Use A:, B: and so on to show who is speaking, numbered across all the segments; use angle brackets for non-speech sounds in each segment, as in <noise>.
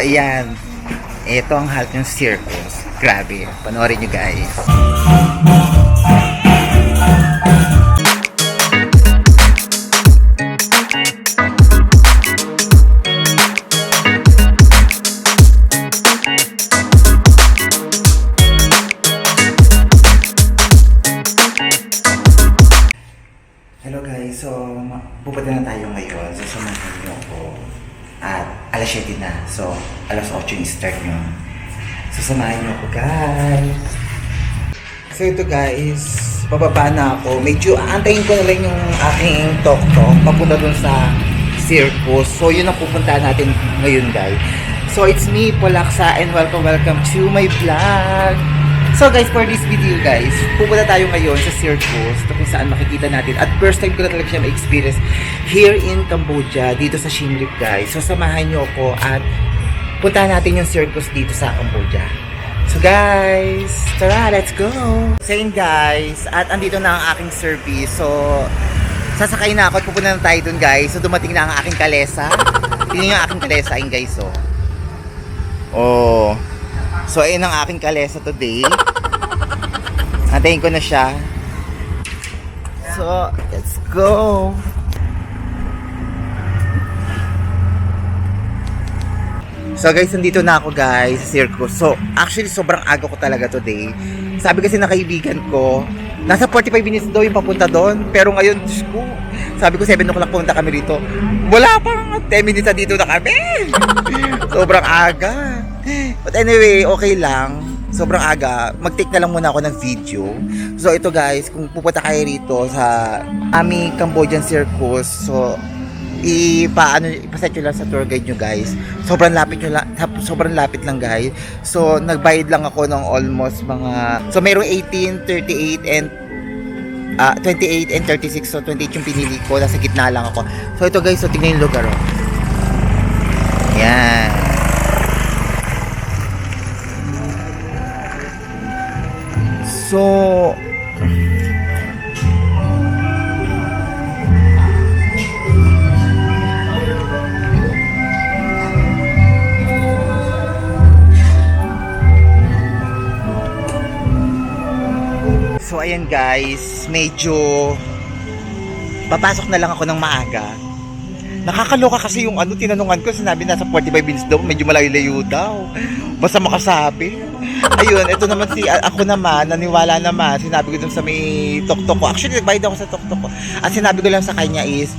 A: ayan. Ito ang ng circus. Grabe. Panoorin nyo guys. Alas 7 na. So alas 8 yung start nyo. So samahan niyo ako guys. So ito guys, bababa na ako. Medyo aantayin ko na lang yung aking tok-tok papunta dun sa circus. So yun ang pupuntahan natin ngayon guys. So it's me, Polaksa, and welcome, welcome to my vlog. So guys, for this video guys, pupunta tayo ngayon sa circus to kung saan makikita natin. At first time ko na talaga siya ma-experience here in Cambodia, dito sa Siem Reap guys. So samahan niyo ako at puntahan natin yung circus dito sa Cambodia. So guys, tara, let's go! So yun guys, at andito na ang aking service. So, sasakay na ako at pupunta na tayo dun guys. So dumating na ang aking kalesa. <laughs> Tingnan yung aking kalesa yun guys, oh. Oh. So, ayun ang aking kalesa today. Antayin ko na siya. So, let's go! So guys, nandito na ako guys sa circus. So, actually sobrang aga ko talaga today. Sabi kasi na kaibigan ko, nasa 45 minutes daw yung papunta doon. Pero ngayon, ko, sabi ko 7 o'clock punta kami rito. Wala pa nga 10 minutes na dito na kami. <laughs> sobrang aga. But anyway, okay lang. Sobrang aga. Mag-take na lang muna ako ng video. So ito guys, kung pupunta kayo rito sa aming Cambodian Circus, so ipaano ipaset nyo lang sa tour guide nyo guys sobrang lapit nyo lang sobrang lapit lang guys so nagbayad lang ako ng almost mga so mayroong 18 38 and ah 28 and 36 so 28 yung pinili ko nasa gitna lang ako so ito guys so tingnan yung lugar oh. yan so So ayan guys, medyo papasok na lang ako ng maaga. Nakakaloka kasi yung ano, tinanungan ko, sinabi nasa 45 minutes daw, medyo malayo-layo daw. Basta makasabi. Ayun, ito naman si, ako naman, naniwala naman, sinabi ko dun sa may tok-tok ko. Actually, nagbayad ako sa tok-tok ko. At sinabi ko lang sa kanya is,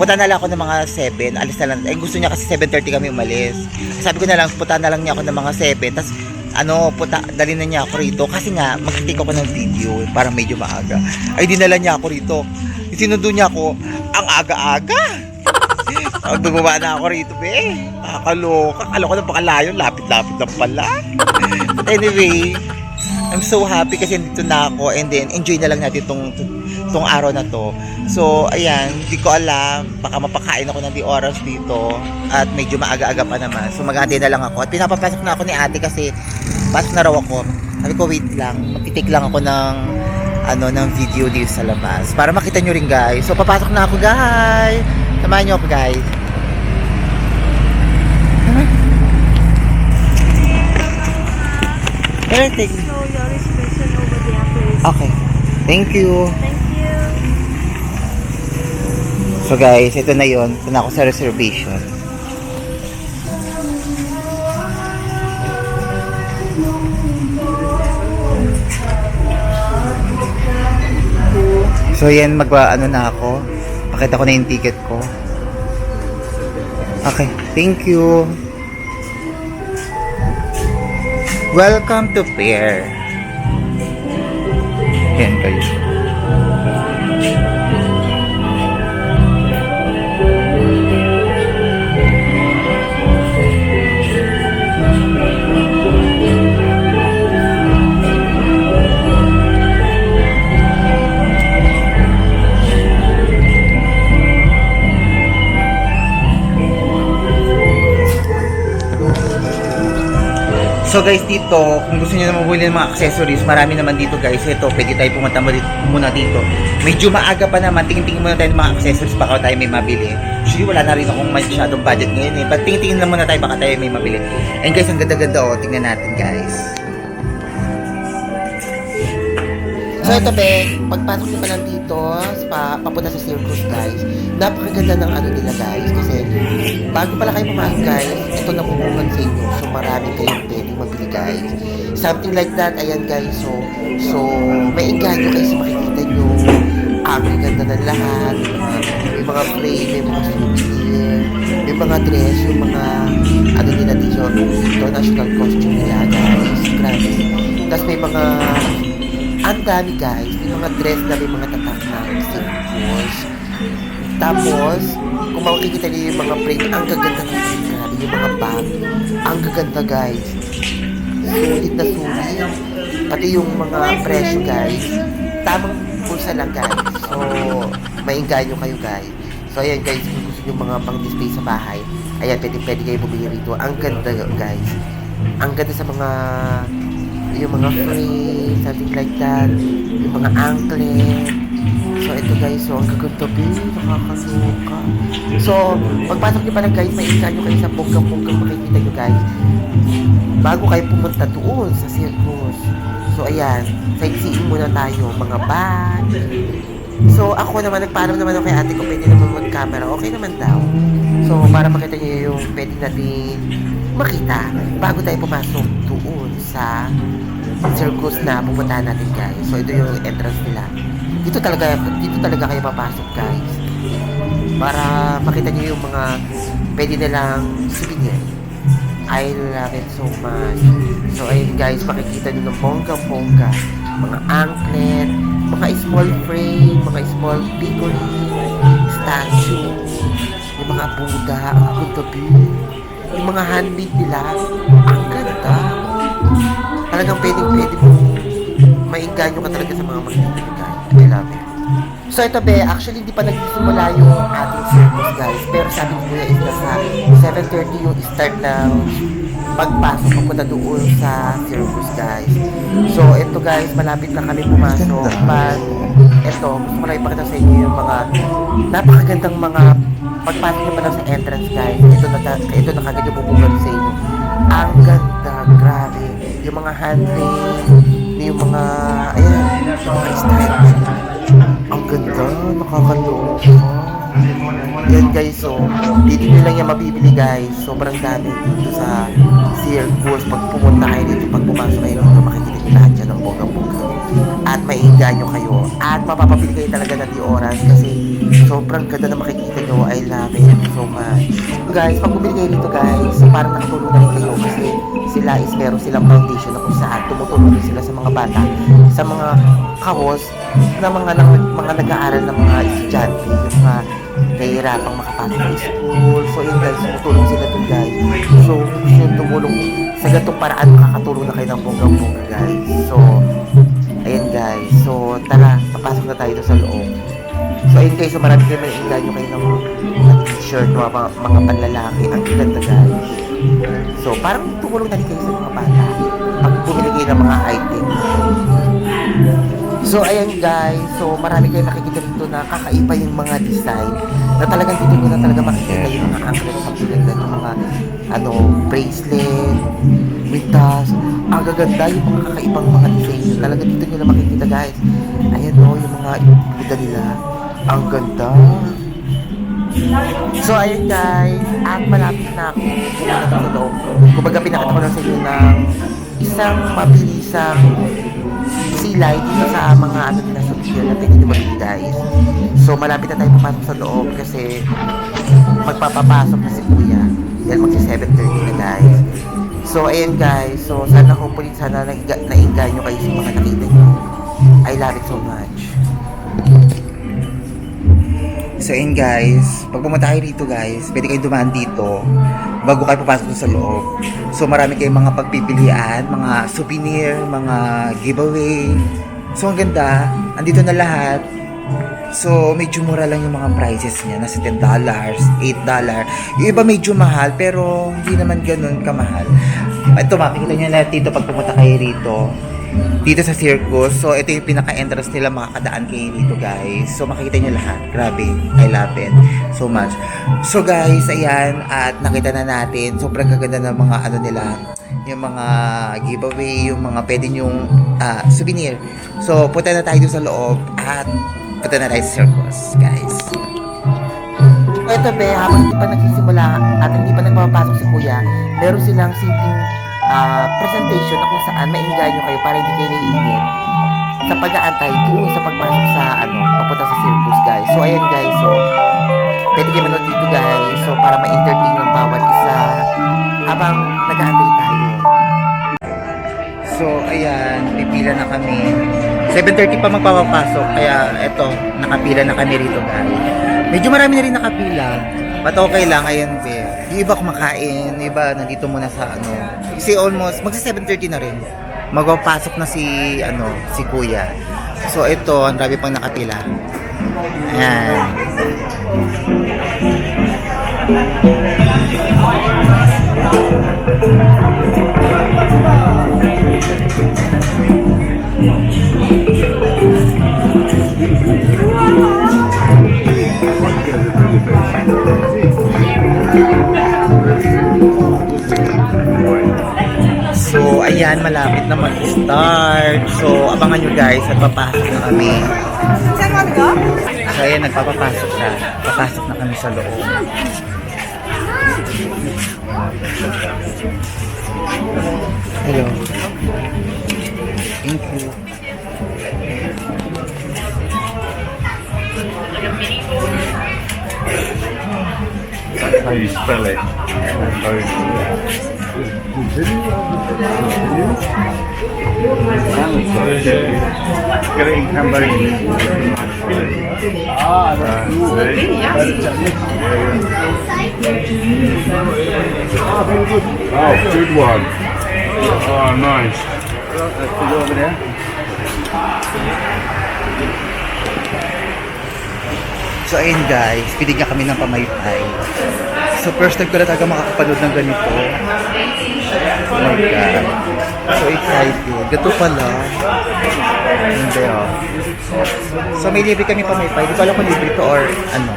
A: punta na lang ako ng mga 7, alis na lang. Eh, gusto niya kasi 7.30 kami umalis. Sabi ko na lang, punta na lang niya ako ng mga 7, tas ano, puta, dali na niya ako rito kasi nga, mag-take ako ng video, eh, para medyo maaga. Ay, dinala niya ako rito. Sinundo niya ako, ang aga-aga. Ang bumaba na ako rito, be. Nakakaloka. Kala ko na pakalayo, lapit-lapit na pala. But <laughs> anyway, I'm so happy kasi dito na ako and then enjoy na lang natin tong tong araw na to. So, ayan, hindi ko alam, baka mapakain ako ng di oras dito at medyo maaga-aga pa naman. So, maghahati na lang ako. At pinapapasok na ako ni ate kasi pasok na raw ako. Sabi ko, wait lang, magtitake lang ako ng ano, ng video dito sa labas para makita nyo rin guys. So, papasok na ako guys. Samahan nyo ako guys. Take
B: So your reservation over there, please.
A: Okay. Thank you.
B: Thank you.
A: So guys, ito na yon. Ito na ako sa reservation. So yan, magwa ano na ako. Pakita ko na yung ticket ko. Okay, thank you. Welcome to Fair. Yan kayo. So guys, dito, kung gusto niyo na mabili ng mga accessories, marami naman dito guys. Ito, pwede tayo pumunta muna dito. Medyo maaga pa naman, tingin-tingin muna tayo ng mga accessories baka tayo may mabili.
C: Actually, wala na rin akong masyadong budget ngayon eh. But tingin-tingin lang muna tayo, baka tayo may mabili. And guys, ang ganda-ganda oh. Tingnan natin guys. So ito be, pagpasok niyo pa lang dito, pa, papunta sa circus guys, napakaganda ng ano nila guys, kasi bago pala kayo pumasok guys, ito na pupungan sa inyo, so marami kayong pwedeng mabili guys. Something like that, ayan guys, so, so may engganyo kayo sa makikita nyo, ang ganda ng lahat, may mga, frame, may mga souvenir, may mga dress, yung mga, ano nila dito, dito national costume nila guys, grabe. Tapos may mga ang dami guys, may mga dress na may mga tatak na circles. Tapos, kung makikita niyo yung mga print, ang gaganda ng grabe, yung mga bag, ang gaganda guys. Sulit na sulit. Pati yung mga presyo guys, tamang pulsa lang guys. So, maingganyo kayo guys. So, ayan guys, kung gusto nyo mga pang display sa bahay, ayan, pwede, pwede kayo bumili rito. Ang ganda guys. Ang ganda sa mga yung mga frame, something like that, yung mga anklet. So, ito guys, so, ang gaganda ba? Nakakasuka. So, pagpasok niyo pa lang guys, mainggan nyo kayo sa bonggang-bonggang makikita nyo guys. Bago kayo pumunta doon sa circus. So, ayan, sightseeing muna tayo, mga bag. So, ako naman, nagpaalam naman ako kay ate ko, pwede naman mag-camera. Okay naman daw. So, para makita niyo yung pwede natin makita bago tayo pumasok doon sa circus na pupuntahan natin guys. So ito yung entrance nila. Dito talaga dito talaga kayo papasok guys. Para makita niyo yung mga pwede nilang souvenir. I love it so much. So ayun guys, makikita niyo ng bonggang-bongga. Mga anklet, mga small frame, mga small figurine, statue, yung mga Buddha, ang gabi. Yung mga handmade nila, ang ganda. Talagang pwedeng pwede mo maingganyo ka talaga sa mga magiging guys. I love it. So ito be, actually hindi pa nagsisimula yung ating circus guys. Pero sabi ko kuya is nasa 7.30 yung start ng pagpasok papunta doon sa circus guys. So ito guys, malapit na kami pumasok. But ito, gusto ko lang ipakita sa inyo yung mga napakagandang mga pagpasok pa lang sa entrance guys. Ito na, ito na kagad yung bubungan sa inyo. Ang ganda, grabe. Yung mga handmade, yung mga, ayan, yung mga style. Ang ganda, nakakaloka. Yan guys, so, dito nyo lang yan mabibili guys. Sobrang dami dito sa circus. Pag pumunta kayo dito, pag pumasok kayo dito, makikita nyo lahat yan ng bonggang-bongga. At maiinganyo kayo. At mapapabili kayo talaga ng oras kasi sobrang ganda na makikita nyo. I love it so much. Guys, pag bumili kayo dito guys, parang nakatulong na rin kayo kasi sila is meron silang foundation na kung saan tumutulong sila sa mga bata, sa mga kahos na mga ng, mga nag-aaral ng mga estudyante, yung mga nahihirapang makapasok sa school. So yun guys, tumutulong sila dun guys. So nyo tumulong sa ganitong paraan, makakatulong na kayo ng bonggang-bongga guys. So, ayan guys. So tara, papasok na tayo sa loob. So ayun guys, so marami kayo may inganyo kayo ng t-shirt, mga, mga, panlalaki. Ang ganda guys. So parang tumulong na rin kayo sa mga bata. Pag bumili kayo ng mga item. So ayan guys, so marami kayo nakikita dito na kakaiba yung mga design na talagang dito nyo na talaga makikita yung mga anklet sa na yung mga ano, bracelet, mitas, ang gaganda yung mga kakaibang mga design nyo. Talaga dito nyo na makikita guys. Ayan o, yung mga buda nila. Ang ganda. So ayun guys, at malapit na ako. Kumbaga pinakita ko lang sa inyo ng isang mabilisang silay dito sa mga ano nila sa video na pwede nyo mabili guys. So malapit na tayo papasok sa loob kasi magpapapasok na si Kuya. Dahil magsi 7.30 na guys. So ayun guys, so sana hopefully sana naiga, nainga nyo kayo sa mga nakita nyo. I love it so much. So ayun guys, pag pumunta kayo dito guys, pwede kayo dumaan dito bago kayo papasok sa loob. So marami kayong mga pagpipilian, mga souvenir, mga giveaway. So ang ganda, andito na lahat. So medyo mura lang yung mga prices niya, nasa $10, $8. Yung iba medyo mahal, pero hindi naman ganun kamahal. Ito makikita niyo lahat dito pag pumunta kayo rito.
A: Dito sa circus. So, ito yung pinaka-entrance nila makakadaan kayo dito, guys. So, makikita nyo lahat. Grabe. I love it so much. So, guys, ayan. At nakita na natin. Sobrang gaganda ng mga ano nila. Yung mga giveaway, yung mga pwede nyong ah, souvenir. So, punta na tayo sa loob. At punta na tayo sa circus, guys. Ito, be, habang hindi pa nagsisimula at hindi pa nagpapasok si Kuya, meron silang simpleng ah, presentation na kung saan mainggan nyo kayo para hindi kayo naiingit sa pag-aantay doon sa pagpasok sa ano, papunta sa circus guys. So ayan guys, so pwede kayo manood dito guys. So para ma-entertain yung bawat isa habang nag-aantay tayo. So ayan, pipila na kami. 7.30 pa magpapapasok, kaya eto, nakapila na kami rito guys. Medyo marami na rin nakapila. But okay lang, ayan be. Yung iba kumakain, iba nandito muna sa ano. Kasi almost, magsa 7.30 na rin. Magpapasok na si, ano, si kuya. So ito, ang dami pang nakapila. Ayan. So, ayan, malapit na mag-start. So, abangan nyo guys, at papasok na kami. So, ayan, nagpapapasok siya. Papasok na kami sa loob. Hello. Thank you.
D: That's how you spell it. Continue. Get it in Cambodian. Ah, that's Oh, good one. Oh, nice. Let's put it over there.
A: So ayun guys, binigyan kami ng pamaypay. So first time ko na talaga makakapanood ng ganito. Oh my God. So excited. Gato pala. Hindi oh. So may libre kami pamaypay. Di ko alam kung libre to or ano.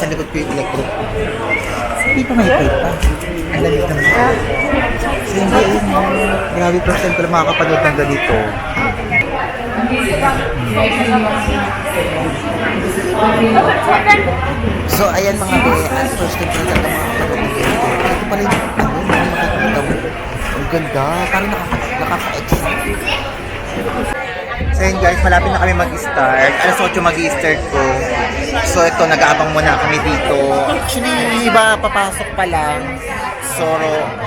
A: Nasa likod ko yung electric. Hindi pamaypay pa. Ang lamig naman. So hindi ayun. Grabe first time ko lang makakapanood ng ganito. So, ayan mga be, at first time ko talaga makakapanood ng ganito. Ito pala yung ano, mo. Ang ganda, parang nakaka nakaka-excite. So yun guys, malapit na kami mag-start. Alas 8 mag-start ko. So ito, nag-aabang muna kami dito. Actually, iba papasok pa lang. So,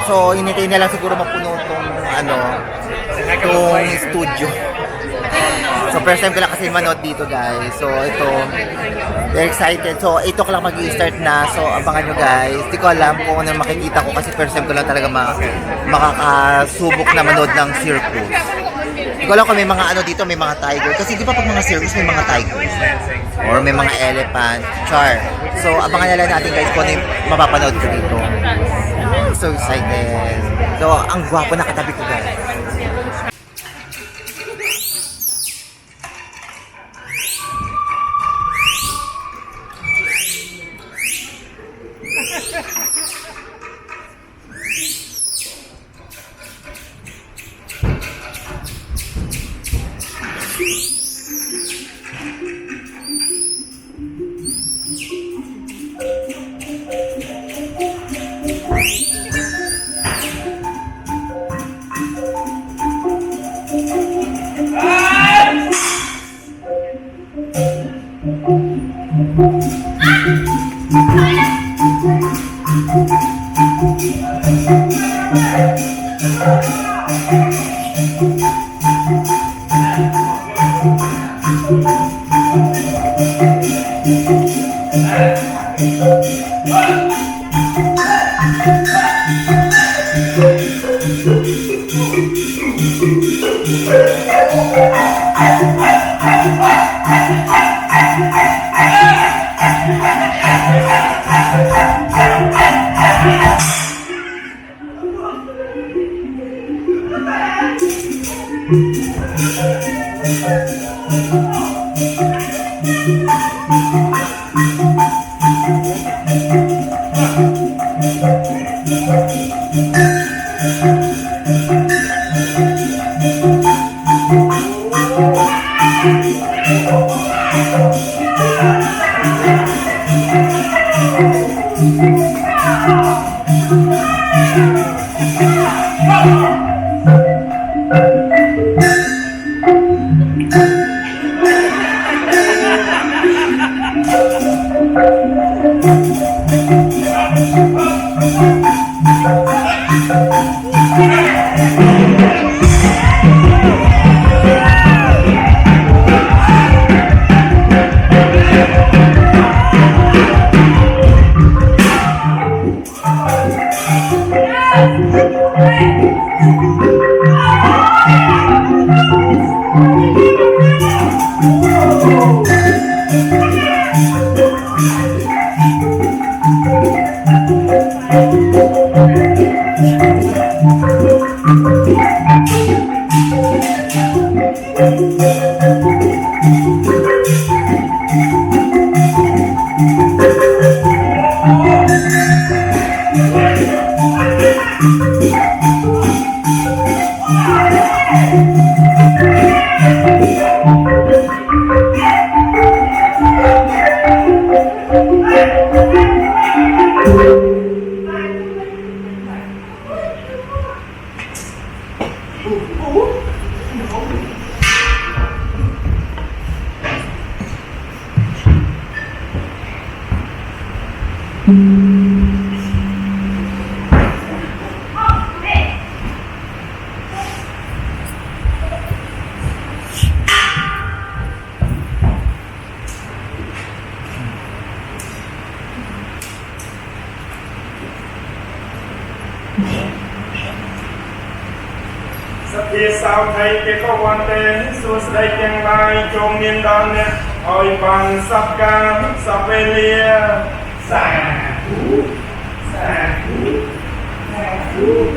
A: so hinintay na lang siguro mapuno tong ano, tong studio. So first time ko lang kasi manood dito guys. So ito, very excited. So 8 o'clock mag-start na. So abangan nyo guys. Di ko alam kung ano makikita ko kasi first time ko lang talaga ma makakasubok na manood ng circus. Ko alam kung may mga ano dito, may mga tiger. Kasi di ba pag mga circus, may mga tigers. Or may mga elephant, char. So, abangan na lang natin guys kung ano yung mapapanood ko dito. I'm so excited. So, ang gwapo na katabi ko guys.
D: Thank you. Thank you. ថៃគេក៏វត្តេសួស្តីទាំងឡាយចូលមានដល់អ្នកឲ្យបានសពកាលសពវេលាសាធុសាធុសាធុ